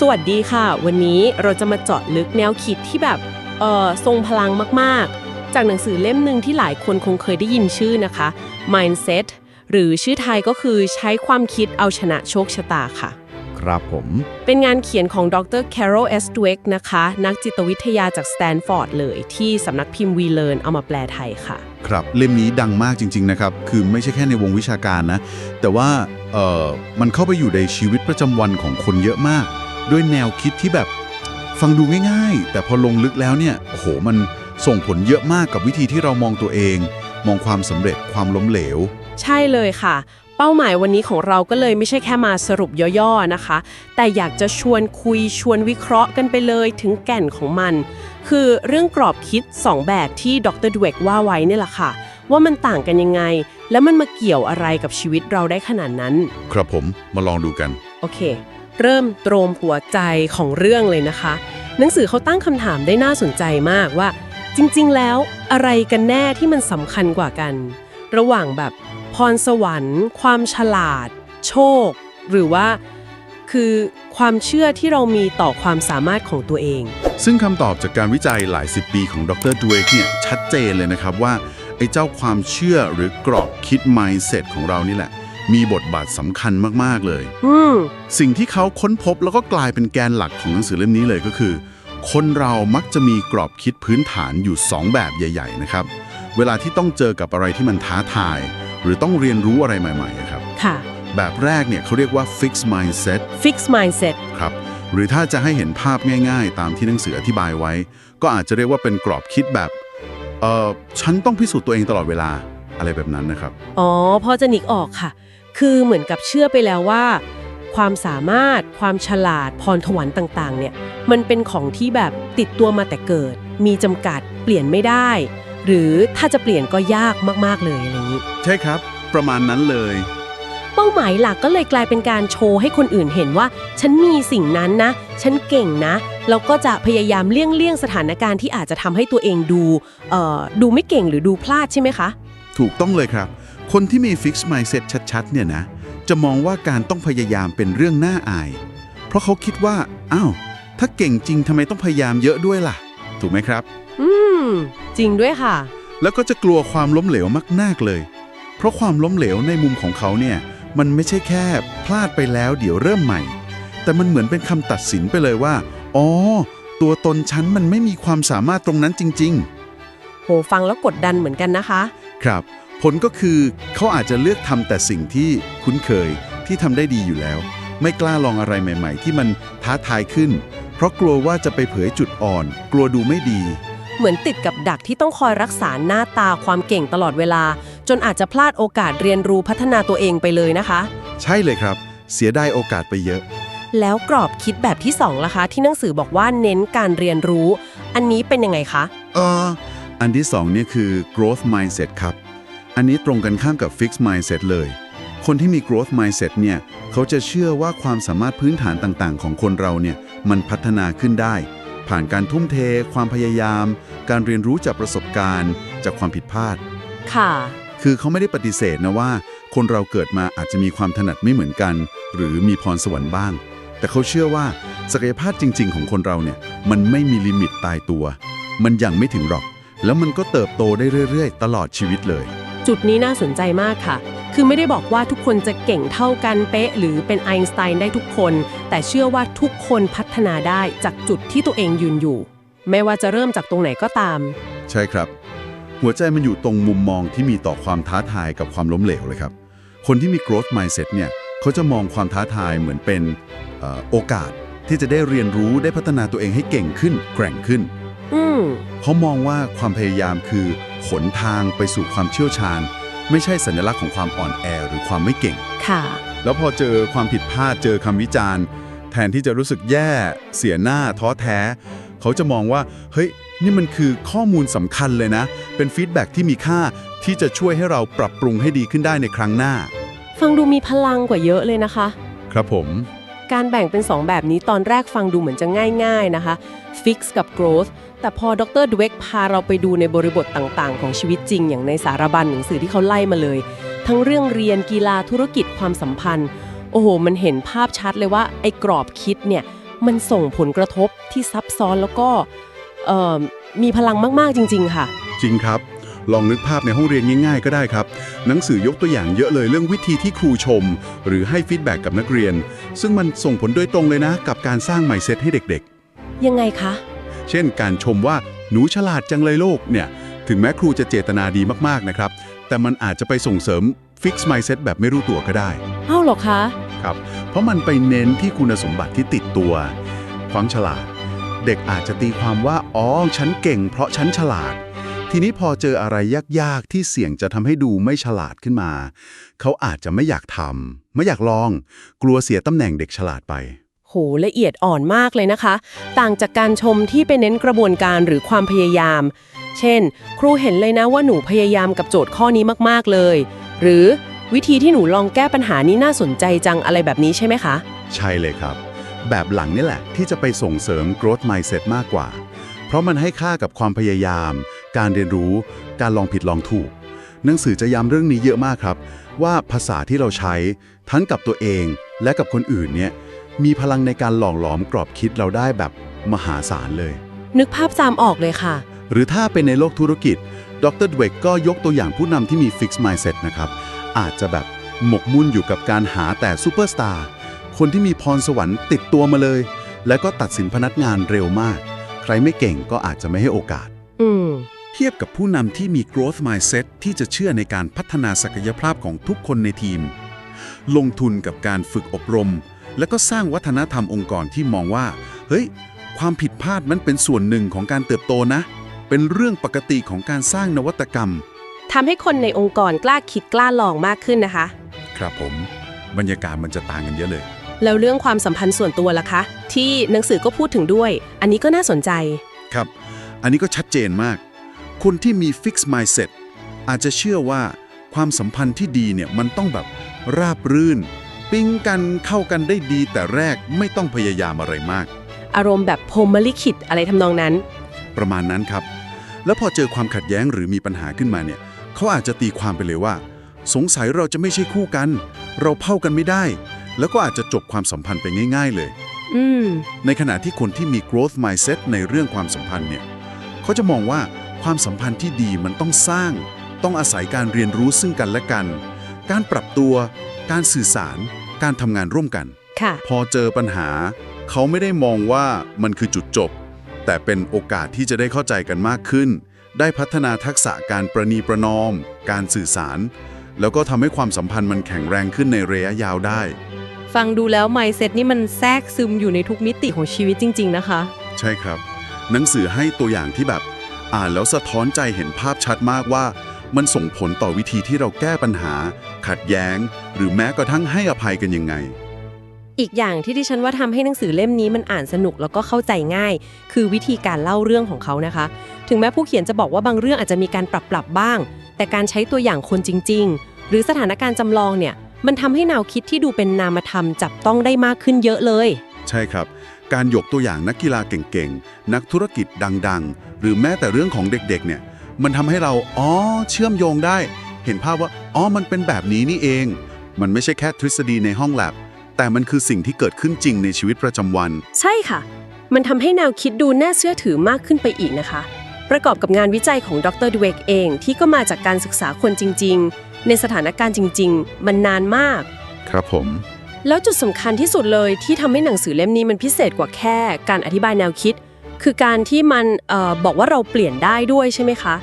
สวัสดีค่ะ วันนี้เราจะมาเจาะลึกแนวคิดที่แบบเอ่อทรงพลังมากๆ จากหนังสือเล่มหนึ่งที่หลายคนคงเคยได้ยินชื่อนะคะ Mindset หรือชื่อไทยก็คือใช้ความคิดเอาชนะโชคชะตาค่ะ ครับผม เป็นงานเขียนของดร Carol S. Dweck นะคะ นักจิตวิทยาจากสแตนฟอร์ดเลย ที่สำนักพิมพ์วีเล n เอามาแปลไทยค่ะ ครับ เล่มนี้ดังมากจริง ๆ นะครับ คือไม่ใช่แค่ในวงวิชาการนะ แต่ว่าเอ่อมันเข้าไปอยู่ในชีวิตประจำวันของคนเยอะมาก ด้วยแนวคิดที่แบบฟังดูง่ายๆ แต่พอลงลึกแล้วเนี่ยโอ้โหมันส่งผลเยอะมากกับวิธีที่เรามองตัวเอง มองความสำเร็จความล้มเหลว ใช่เลยค่ะ เป้าหมายวันนี้ของเราก็เลยไม่ใช่แค่มาสรุปย่อๆนะคะ แต่อยากจะชวนคุยชวนวิเคราะห์กันไปเลยถึงแก่นของมัน คือเรื่องกรอบคิด 2 แบบที่ดรดเวกว่าไว้เนี่ยแหละค่ะ ว่ามันต่างกันยังไง แล้วมันมาเกี่ยวอะไรกับชีวิตเราได้ขนาดนั้น ครับผมมาลองดูกัน โอเค เริ่มตรงหัวใจของเรื่องเลยนะคะ หนังสือเขาตั้งคำถามได้น่าสนใจมากว่า จริง ๆ แล้วอะไรกันแน่ที่มันสำคัญกว่ากัน ระหว่างแบบพรสวรรค์ ความฉลาด โชค หรือว่าคือความเชื่อที่เรามีต่อความสามารถของตัวเอง ซึ่งคำตอบจากการวิจัยหลายสิบปีของดรดเวกเนี่ยชัดเจนเลยนะครับว่าไอ้เจ้าความเชื่อหรือกรอบคิด mindset ของเรานี่แหละ มีบทบาทสำคัญมากๆเลย อืมสิ่งที่เขาค้นพบแล้วก็กลายเป็นแกนหลักของหนังสือเล่มนี้เลยก็คือ คนเรามักจะมีกรอบคิดพื้นฐานอยู่ 2 แบบใหญ่ ๆ นะครับ เวลาที่ต้องเจอกับอะไรที่มันท้าทาย หรือต้องเรียนรู้อะไรใหม่ๆอะครับ ค่ะ แบบแรกเนี่ยเขาเรียกว่า fixed mindset fix mindset ครับ หรือถ้าจะให้เห็นภาพง่าย ๆ ตามที่หนังสืออธิบายไว้ ก็อาจจะเรียกว่าเป็นกรอบคิดแบบ เอ่อฉันต้องพิสูจน์ตัวเองตลอดเวลา อะไรแบบนั้นนะครับ อ๋อ พอจะนึกออกค่ะ คือเหมือนกับเชื่อไปแล้วว่า ความสามารถ ความฉลาด พรถวันต่างๆ เนี่ย มันเป็นของที่แบบติดตัวมาแต่เกิด มีจำกัด เปลี่ยนไม่ได้ หรือถ้าจะเปลี่ยนก็ยากมากๆ เลยอะไรอย่างนี้ ใช่ครับ ประมาณนั้นเลย เป้าหมายหลักก็เลยกลายเป็นการโชว์ให้คนอื่นเห็นว่า ฉันมีสิ่งนั้นนะ ฉันเก่งนะ แล้วก็จะพยายามเลี่ยงเลี่ยงสถานการณ์ที่อาจจะทำให้ตัวเองดู เอ่อ ดูไม่เก่งหรือดูพลาดใช่ไหมคะ ถูกต้องเลยครับ คนที่มี fixed mindset ชัดๆ เนี่ยนะ จะมองว่าการต้องพยายามเป็นเรื่องน่าอาย เพราะเขาคิดว่า อ้าว ถ้าเก่งจริงทำไมต้องพยายามเยอะด้วยล่ะ ถูกไหมครับ อืม จริงด้วยค่ะ แล้วก็จะกลัวความล้มเหลวมากๆเลย เพราะความล้มเหลวในมุมของเขาเนี่ย มันไม่ใช่แค่พลาดไปแล้วเดี๋ยวเริ่มใหม่ แต่มันเหมือนเป็นคำตัดสินไปเลยว่า อ๋อ ตัวตนฉันมันไม่มีความสามารถตรงนั้นจริง ๆ โหฟังแล้วกดดันเหมือนกันนะคะ ครับ ผลก็คือเขาอาจจะเลือกทำแต่สิ่งที่คุ้นเคยที่ทำได้ดีอยู่แล้ว ไม่กล้าลองอะไรใหม่ ๆ ที่มันท้าทายขึ้น เพราะกลัวว่าจะไปเผยจุดอ่อน กลัวดูไม่ดี เหมือนติดกับดักที่ต้องคอยรักษาหน้าตาความเก่งตลอดเวลา จนอาจจะพลาดโอกาสเรียนรู้พัฒนาตัวเองไปเลยนะคะ ใช่เลยครับ เสียดายโอกาสไปเยอะ แล้วกรอบคิดแบบที่2ล่ะคะ ที่หนังสือบอกว่าเน้นการเรียนรู้ อันนี้เป็นยังไงคะ เออ อันที่สองเนี่ยคือ growth mindset ครับ อันนี้ตรงกันข้ามกับ fixed mindset เลย คนที่มี growth mindset เนี่ยเขาจะเชื่อว่าความสามารถพื้นฐานต่างๆ ของคนเราเนี่ยมันพัฒนาขึ้นได้ ผ่านการทุ่มเท ความพยายาม การเรียนรู้จากประสบการณ์ จากความผิดพลาด ค่ะ คือเขาไม่ได้ปฏิเสธนะว่า คนเราเกิดมาอาจจะมีความถนัดไม่เหมือนกัน หรือมีพรสวรรค์บ้าง แต่เขาเชื่อว่าศักยภาพจริง ๆ ของคนเราเนี่ยมันไม่มีลิมิตตายตัว มันยังไม่ถึงหรอก แล้วมันก็เติบโตได้เรื่อยๆ ตลอดชีวิตเลย จุดนี้น่าสนใจมากค่ะ คือไม่ได้บอกว่าทุกคนจะเก่งเท่ากันเป๊ะ หรือเป็นไอน์สไตน์ได้ทุกคน แต่เชื่อว่าทุกคนพัฒนาได้จากจุดที่ตัวเองยืนอยู่ ไม่ว่าจะเริ่มจากตรงไหนก็ตาม ใช่ครับ หัวใจมันอยู่ตรงมุมมองที่มีต่อความท้าทายกับความล้มเหลวเลยครับ คนที่มี growth mindset เนี่ยเขาจะมองความท้าทายเหมือนเป็นเอ่อโอกาสที่จะได้เรียนรู้ได้พัฒนาตัวเองให้เก่งขึ้น แกร่งขึ้น อืมเขามองว่าความพยายามคือหนทางไปสู่ความเชี่ยวชาญ ไม่ใช่สัญลักษณ์ของความอ่อนแอหรือความไม่เก่ง ค่ะ แล้วพอเจอความผิดพลาดเจอคำวิจารณ์ แทนที่จะรู้สึกแย่ เสียหน้าท้อแท้ เขาจะมองว่า เฮ้ย นี่มันคือข้อมูลสำคัญเลยนะ เป็นฟีดแบ็กที่มีค่าที่จะช่วยให้เราปรับปรุงให้ดีขึ้นได้ในครั้งหน้า ฟังดูมีพลังกว่าเยอะเลยนะคะ ครับผม การแบ่งเป็น 2 แบบนี้ตอนแรกฟังดูเหมือนจะง่าย ๆนะคะ Fix กับ Growth แต่พอดรดเวกพาเราไปดูในบริบทต่างๆ ของชีวิตจริง อย่างในสารบัญหนังสือที่เขาไล่มาเลย ทั้งเรื่องเรียนกีฬาธุรกิจความสัมพันธ์ โอ้โห มันเห็นภาพชัดเลยว่าไอ้กรอบคิดเนี่ยมันส่งผลกระทบที่ซับซ้อนแล้วก็มีพลังมากๆจริง ๆ ค่ะ จริงครับ ลองนึกภาพในห้องเรียนง่ายๆ ก็ได้ครับ หนังสือยกตัวอย่างเยอะเลยเรื่องวิธีที่ครูชม หรือให้ฟีดแบ็กกับนักเรียน ซึ่งมันส่งผลโดยตรงเลยนะ กับการสร้างไมเซ็ตให้เด็กยังไงคะๆเช่น การชมว่าหนูฉลาดจังเลยโลกเนี่ย ถึงแม้ครูจะเจตนาดีมากๆนะครับ แต่มันอาจจะไปส่งเสริมฟิกซ์ไมเซ็ตแบบไม่รู้ตัวก็ได้เอ้าเหรอคะครับเพราะมันไปเน้นที่คุณสมบัติที่ติดตัว ความฉลาด เด็กอาจจะตีความว่า อ๋อ ฉันเก่ง เพราะฉันฉลาด ทีนี้พอเจออะไรยากๆ ที่เสี่ยงจะทำให้ดูไม่ฉลาดขึ้นมา เขาอาจจะไม่อยากทำไม่อยากลอง กลัวเสียตำแหน่งเด็กฉลาดไป โหละเอียดอ่อนมากเลยนะคะ ต่างจากการชมที่ไปเน้นกระบวนการหรือความพยายาม เช่น ครูเห็นเลยนะว่าหนูพยายามกับโจทย์ข้อนี้มากๆเลย หรือวิธีที่หนูลองแก้ปัญหานี้น่าสนใจจังอะไรแบบนี้ใช่ไหมคะ ใช่เลยครับ แบบหลังนี่แหละที่จะไปส่งเสริม growth mindset มากกว่า เพราะมันให้ค่ากับความพยายาม การเรียนรู้ การลองผิดลองถูก หนังสือจะย้ำเรื่องนี้เยอะมากครับ ว่าภาษาที่เราใช้ทั้งกับตัวเองและกับคนอื่นเนี่ยมีพลังในการหล่อหลอมกรอบคิดเราได้แบบมหาศาลเลย นึกภาพจามออกเลยค่ะ หรือถ้าเป็นในโลกธุรกิจ ดรดเวกก็ยกตัวอย่างผู้นำที่มี Fixed Mindset นะครับ อาจจะแบบหมกมุ่นอยู่กับการหาแต่ซูเปอร์สตาร์ คนที่มีพรสวรรค์ติดตัวมาเลย และก็ตัดสินพนักงานเร็วมาก ใครไม่เก่งก็อาจจะไม่ให้โอกาส อืม เทียบกับผู้นำที่มี growth mindset ที่จะเชื่อในการพัฒนาศักยภาพของทุกคนในทีม ลงทุนกับการฝึกอบรม และก็สร้างวัฒนธรรมองค์กรที่มองว่า เฮ้ย ความผิดพลาดมันเป็นส่วนหนึ่งของการเติบโตนะ เป็นเรื่องปกติของการสร้างนวัตกรรมทำให้คนในองค์กรกล้าคิดกล้าลองมากขึ้นนะคะ ครับผม บรรยากาศมันจะต่างกันเยอะเลย แล้วเรื่องความสัมพันธ์ส่วนตัวล่ะคะ ที่หนังสือก็พูดถึงด้วย อันนี้ก็น่าสนใจ ครับ อันนี้ก็ชัดเจนมาก คนที่มี fixed mindset อาจจะเชื่อว่าความสัมพันธ์ที่ดีเนี่ยมันต้องแบบราบรื่น ปิ๊งกันเข้ากันได้ดีแต่แรกไม่ต้องพยายามอะไรมาก อารมณ์แบบพรหมลิขิตอะไรทำนองนั้น ประมาณนั้นครับ แล้วพอเจอความขัดแย้งหรือมีปัญหาขึ้นมาเนี่ยเขาอาจจะตีความไปเลยว่า สงสัยเราจะไม่ใช่คู่กัน เราเผ่ากันไม่ได้ แล้วก็อาจจะจบความสัมพันธ์ไปง่าย ๆ เลยอืมในขณะที่คนที่มี growth mindset ในเรื่องความสัมพันธ์เนี่ยเขาจะมองว่า ความสัมพันธ์ที่ดีมันต้องสร้าง ต้องอาศัยการเรียนรู้ซึ่งกันและกัน การปรับตัว การสื่อสาร การทำงานร่วมกัน ค่ะ พอเจอปัญหา เขาไม่ได้มองว่ามันคือจุดจบ แต่เป็นโอกาสที่จะได้เข้าใจกันมากขึ้น ได้พัฒนาทักษะการประนีประนอม การสื่อสาร แล้วก็ทำให้ความสัมพันธ์มันแข็งแรงขึ้นในระยะยาวได้ ฟังดูแล้ว mindset นี่มันแทรกซึมอยู่ในทุกมิติของชีวิตจริง ๆ นะคะ ใช่ครับ หนังสือให้ตัวอย่างที่แบบ อ่านแล้วสะท้อนใจเห็นภาพชัดมากว่า มันส่งผลต่อวิธีที่เราแก้ปัญหา ขัดแย้ง หรือแม้กระทั่งให้อภัยกันยังไง อีกอย่างที่ดิฉันว่าทำให้หนังสือเล่มนี้มันอ่านสนุกแล้วก็เข้าใจง่าย คือวิธีการเล่าเรื่องของเขานะคะ ถึงแม้ผู้เขียนจะบอกว่าบางเรื่องอาจจะมีการปรับปรับบ้าง แต่การใช้ตัวอย่างคนจริง ๆ หรือสถานการณ์จำลองเนี่ยมันทำให้แนวคิดที่ดูเป็นนามธรรมจับต้องได้มากขึ้นเยอะเลย ใช่ครับ การยกตัวอย่างนักกีฬาเก่งๆ นักธุรกิจดังๆ หรือแม้แต่เรื่องของเด็กๆ เนี่ย มันทำให้เรา อ๋อ เชื่อมโยงได้ เห็นภาพว่า อ๋อ มันเป็นแบบนี้นี่เอง มันไม่ใช่แค่ทฤษฎีในห้องแลบ แต่มันคือสิ่งที่เกิดขึ้นจริงในชีวิตประจำวัน ใช่ค่ะ มันทำให้แนวคิดดูน่าเชื่อถือมากขึ้นไปอีกนะคะ ประกอบกับงานวิจัยของดรดเวกเอง ที่ก็มาจากการศึกษาคนจริง ๆ ในสถานการณ์จริง ๆ มันนานมาก ครับผม แล้วจุดสำคัญที่สุดเลยที่ทำให้หนังสือเล่มนี้มันพิเศษกว่าแค่การอธิบายแนวคิด คือการที่มันออบอกว่าเราเปลี่ยนได้ด้วยใช่ไหมคะ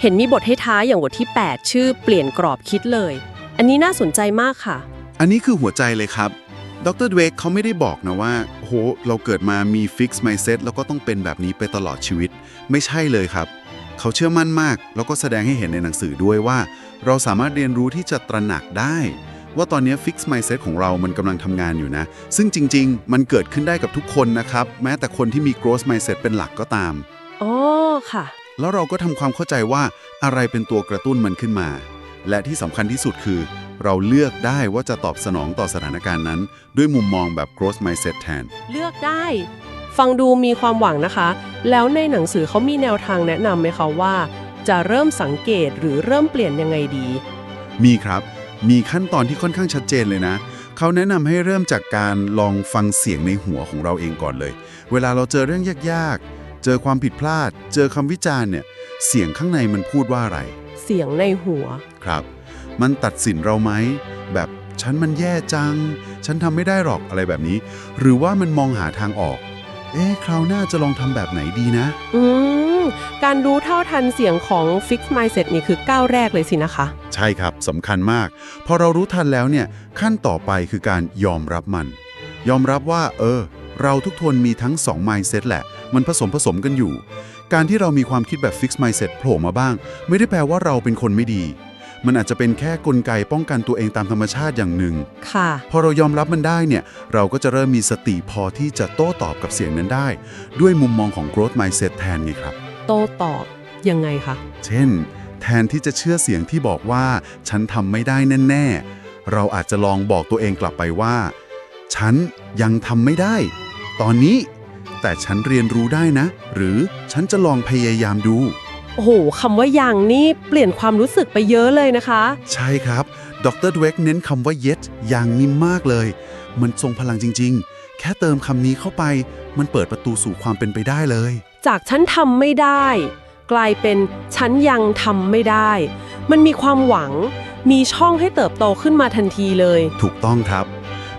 เห็นมีบทให้ท้ายอย่างบทที่ 8 ชื่อเปลี่ยนกรอบคิดเลย อันนี้น่าสนใจมากค่ะ อันนี้คือหัวใจเลยครับดรเดเวกเขาไม่ได้บอกนะว่าโหเราเกิดมามี fix mindset แล้วก็ต้องเป็นแบบนี้ไปตลอดชีวิต ไม่ใช่เลยครับ เขาเชื่อมั่นมาก แล้วก็แสดงให้เห็นในหนังสือด้วยว่า เราสามารถเรียนรู้ที่จะตระหนักได้ ว่าตอนนี้ fix mindset ของเรามันกำลังทำงานอยู่นะ ซึ่งจริง ๆ มันเกิดขึ้นได้กับทุกคนนะครับ แม้แต่คนที่มี growth mindset เป็นหลักก็ตามอ๋อค่ะ แล้วเราก็ทำความเข้าใจว่าอะไรเป็นตัวกระตุ้นมันขึ้นมา และที่สำคัญที่สุดคือ เราเลือกได้ว่าจะตอบสนองต่อสถานการณ์นั้น ด้วยมุมมองแบบ growth mindset แทน เลือกได้ ฟังดูมีความหวังนะคะ แล้วในหนังสือเขามีแนวทางแนะนำไหมคะว่า จะเริ่มสังเกตหรือเริ่มเปลี่ยนยังไงดี มีครับ มีขั้นตอนที่ค่อนข้างชัดเจนเลยนะ เขเขาแนะนำให้เริ่มจากการลองฟังเสียงในหัวของเราเองก่อนเลย เวลาเราเจอเรื่องยากๆ เจอความผิดพลาด เจอคำวิจารณ์เนี่ย เสียงข้างในมันพูดว่าอะไร เสียงในหัว ครับ มันตัดสินเราไหม แบบฉันมันแย่จัง ฉันทำไม่ได้หรอกอะไรแบบนี้ หรือว่ามันมองหาทางออก เอ๊ะ คราวหน้าจะลองทำแบบไหนดีนะ อืม การรู้เท่าทันเสียงของ Fix Mindset นี่คือก้าวแรกเลยสินะคะ ใช่ครับสำคัญมาก พอเรารู้ทันแล้วเนี่ยขั้นต่อไปคือการยอมรับมัน ยอมรับว่า เออ เราทุกคนมีทั้ง 2 mindset แหละ มันผสมผสมกันอยู่ การที่เรามีความคิดแบบ fix mindset โผล่มาบ้าง ไม่ได้แปลว่าเราเป็นคนไม่ดีมันอาจจะเป็นแค่กลไกป้องกันตัวเองตามธรรมชาติอย่างหนึ่ง ค่ะ พอเรายอมรับมันได้เนี่ย เราก็จะเริ่มมีสติพอที่จะโต้ตอบกับเสียงนั้นได้ ด้วยมุมมองของ growth mindset แทนไงครับ โต้ตอบยังไงคะ เช่น แทนที่จะเชื่อเสียงที่บอกว่า ฉันทำไม่ได้แน่ๆ เราอาจจะลองบอกตัวเองกลับไปว่า ฉันยังทำไม่ได้ ตอนนี้ แต่ฉันเรียนรู้ได้นะ หรือฉันจะลองพยายามดู โอ้โหคำว่ายังนี่เปลี่ยนความรู้สึกไปเยอะเลยนะคะ ใช่ครับ ดรดเวกเน้นคำว่า yet อย่างนี้มากเลย มันทรงพลังจริง ๆ แค่เติมคำนี้เข้าไป มันเปิดประตูสู่ความเป็นไปได้เลย จากฉันทำไม่ได้ กลายเป็นฉันยังทำไม่ได้ มันมีความหวัง มีช่องให้เติบโตขึ้นมาทันทีเลย ถูกต้องครับ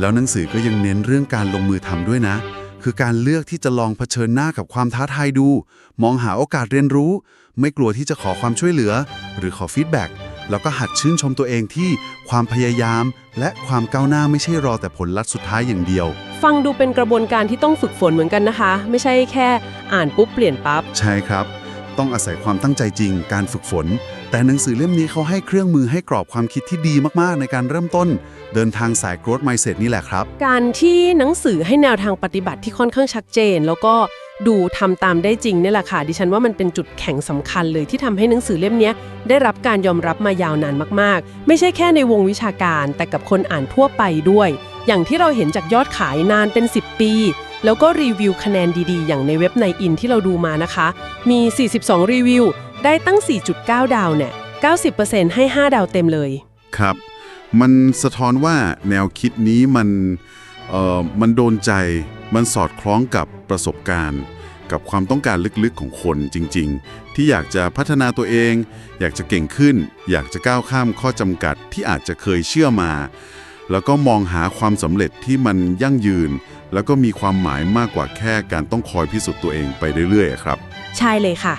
แล้วหนังสือก็ยังเน้นเรื่องการลงมือทำด้วยนะ คือการเลือกที่จะลองเผชิญหน้ากับความท้าทายดู มองหาโอกาสเรียนรู้ ไม่กลัวที่จะขอความช่วยเหลือ หรือขอฟีดแบ็กแล้วก็หัดชื่นชมตัวเองที่ความพยายาม และความก้าวหน้าไม่ใช่รอแต่ผลลัพธ์สุดท้ายอย่างเดียว ฟังดูเป็นกระบวนการที่ต้องฝึกฝนเหมือนกันนะคะ ไม่ใช่แค่ อ่านปุ๊บเปลี่ยนปั๊บ ใช่ครับ ต้องอาศัยความตั้งใจจริง การฝึกฝน แต่หนังสือเล่มนี้เขาให้เครื่องมือให้กรอบความคิดที่ดีมากๆ ในการเริ่มต้น เดินทางสาย growth mindset นี่แหละครับ การที่หนังสือให้แนวทางปฏิบัติที่ค่อนข้างชัดเจน แล้วก็ดูทำตามได้จริงนี่แหละค่ะดิฉันว่ามันเป็นจุดแข็งสำคัญเลยที่ทำให้หนังสือเล่มนี้ได้รับการยอมรับมายาวนานมากๆ ไม่ใช่แค่ในวงวิชาการ แต่กับคนอ่านทั่วไปด้วย อย่างที่เราเห็นจากยอดขายนานเป็น 10 ปี แล้วก็รีวิวคะแนนดีๆ อย่างในเว็บในอินที่เราดูมานะคะ มี 42 รีวิว ได้ตั้ง 4.9 ดาวเนี่ย 90%ให้ 5 ดาวเต็มเลย ครับ มันสะท้อนว่าแนวคิดนี้มันเอ่อมันโดนใจ มันสอดคล้องกับประสบการณ์ กับความต้องการลึกๆของคนจริง ๆ ที่อยากจะพัฒนาตัวเอง อยากจะเก่งขึ้น อยากจะก้าวข้ามข้อจำกัดที่อาจจะเคยเชื่อมา แล้วก็มองหาความสำเร็จที่มันยั่งยืน แล้วก็มีความหมายมากกว่าแค่การต้องคอยพิสูจน์ตัวเองไปเรื่อยๆ ครับ ใช่เลยค่ะ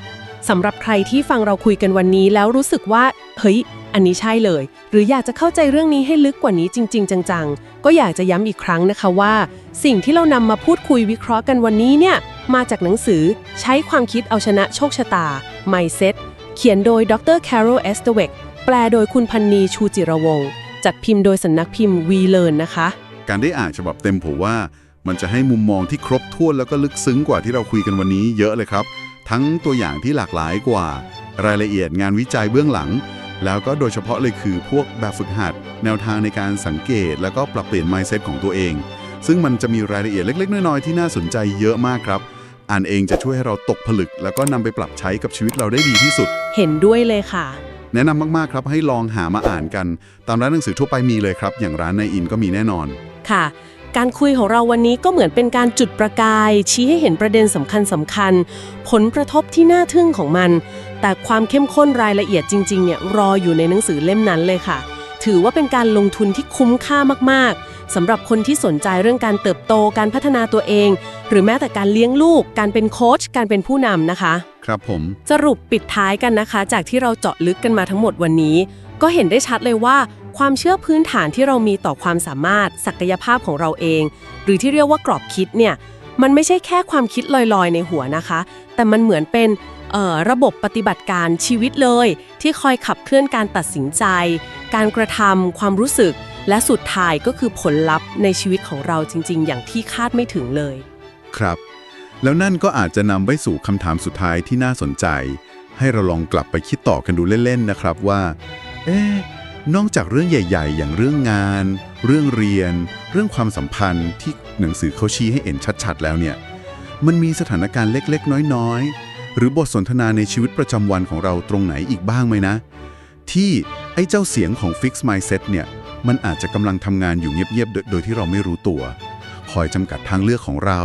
สำหรับใครที่ฟังเราคุยกันวันนี้แล้วรู้สึกว่า เฮ้ย อันนี้ใช่เลย หรืออยากจะเข้าใจเรื่องนี้ให้ลึกกว่านี้จริง ๆ จังๆ ก็อยากจะย้ำอีกครั้งนะคะว่า สิ่งที่เรานำมาพูดคุยวิเคราะห์กันวันนี้เนี่ย มาจากหนังสือใช้ความคิดเอาชนะโชคชะตา Mindset เขียนโดยดร Carol e s t e w e c k แปลโดยคุณพันนีชูจิรวงศ์ จัดพิมพ์โดยสำนักพิมพ์ We Learn นะคะ การได้อ่านฉบับเต็มผมว่า มันจะให้มุมมองที่ครบถ้วนแล้วก็ลึกซึ้งกว่าที่เราคุยกันวันนี้เยอะเลยครับ ทั้งตัวอย่างที่หลากหลายกว่า รายละเอียดงานวิจัยเบื้องหลัง แล้วก็โดยเฉพาะเลยคือพวกแบบฝึกหัด แนวทางในการสังเกต แล้วก็ปรับเปลี่ยน mindset ของตัวเอง ซึ่งมันจะมีรายละเอียดเล็ก ๆ น้อยๆที่น่าสนใจเยอะมากครับอ่านเองจะช่วยให้เราตกผลึก แล้วก็นำไปปรับใช้กับชีวิตเราได้ดีที่สุด เห็นด้วยเลยค่ะ แนะนำมากๆครับให้ลองหามาอ่านกัน ตามร้านหนังสือทั่วไปมีเลยครับ อย่างร้านในอินก็มีแน่นอน ค่ะ การคุยของเราวันนี้ก็เหมือนเป็นการจุดประกาย ชี้ให้เห็นประเด็นสำคัญสำคัญ ผลกระทบที่น่าทึ่งของมัน แต่ความเข้มข้นรายละเอียดจริงๆเนี่ยรออยู่ในหนังสือเล่มนั้นเลยค่ะ ถือว่าเป็นการลงทุนที่คุ้มค่ามากๆ สำหรับคนที่สนใจเรื่องการเติบโตการพัฒนาตัวเอง หรือแม้แต่การเลี้ยงลูก การเป็นโค้ชการเป็นผู้นำนะคะ ครับผม สรุปปิดท้ายกันนะคะ จากที่เราเจาะลึกกันมาทั้งหมดวันนี้ ก็เห็นได้ชัดเลยว่า ความเชื่อพื้นฐานที่เรามีต่อความสามารถ ศักยภาพของเราเอง หรือที่เรียกว่ากรอบคิดเนี่ยมันไม่ใช่แค่ความคิดลอยๆ ในหัวนะคะ แต่มันเหมือนเป็นเอ่อระบบปฏิบัติการชีวิตเลย ที่คอยขับเคลื่อนการตัดสินใจ การกระทำความรู้สึก และสุดท้ายก็คือผลลัพธ์ในชีวิตของเราจริง ๆ อย่างที่คาดไม่ถึงเลย ครับ แล้วนั่นก็อาจจะนำไปสู่คำถามสุดท้ายที่น่าสนใจ ให้เราลองกลับไปคิดต่อกันดูเล่น ๆ นะครับว่า เอ๊ะนอกจากเรื่องใหญ่ ๆ อย่างเรื่องงาน เรื่องเรียน เรื่องความสัมพันธ์ที่หนังสือเขาชี้ให้เห็นชัดๆ แล้วเนี่ย มันมีสถานการณ์เล็กๆ น้อยๆ หรือบทสนทนาในชีวิตประจำวันของเราตรงไหนอีกบ้างไหมนะ ที่ไอ้เจ้าเสียงของ Fix Mindset เนี่ย มันอาจจะกำลังทำงานอยู่เงียบๆโดยโดยที่เราไม่รู้ตัว คอยจำกัดทางเลือกของเรา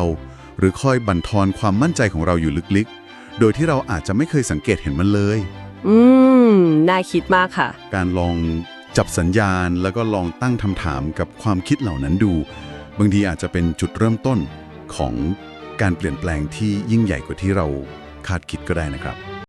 หรือคอยบั่นทอนความมั่นใจของเราอยู่ลึกๆ โดยที่เราอาจจะไม่เคยสังเกตเห็นมันเลย อืม น่าคิดมากค่ะ การลองจับสัญญาณแล้วก็ลองตั้งคำถามกับความคิดเหล่านั้นดู บางทีอาจจะเป็นจุดเริ่มต้นของการเปลี่ยนแปลงที่ยิ่งใหญ่กว่าที่เราคาดคิดก็ได้นะครับ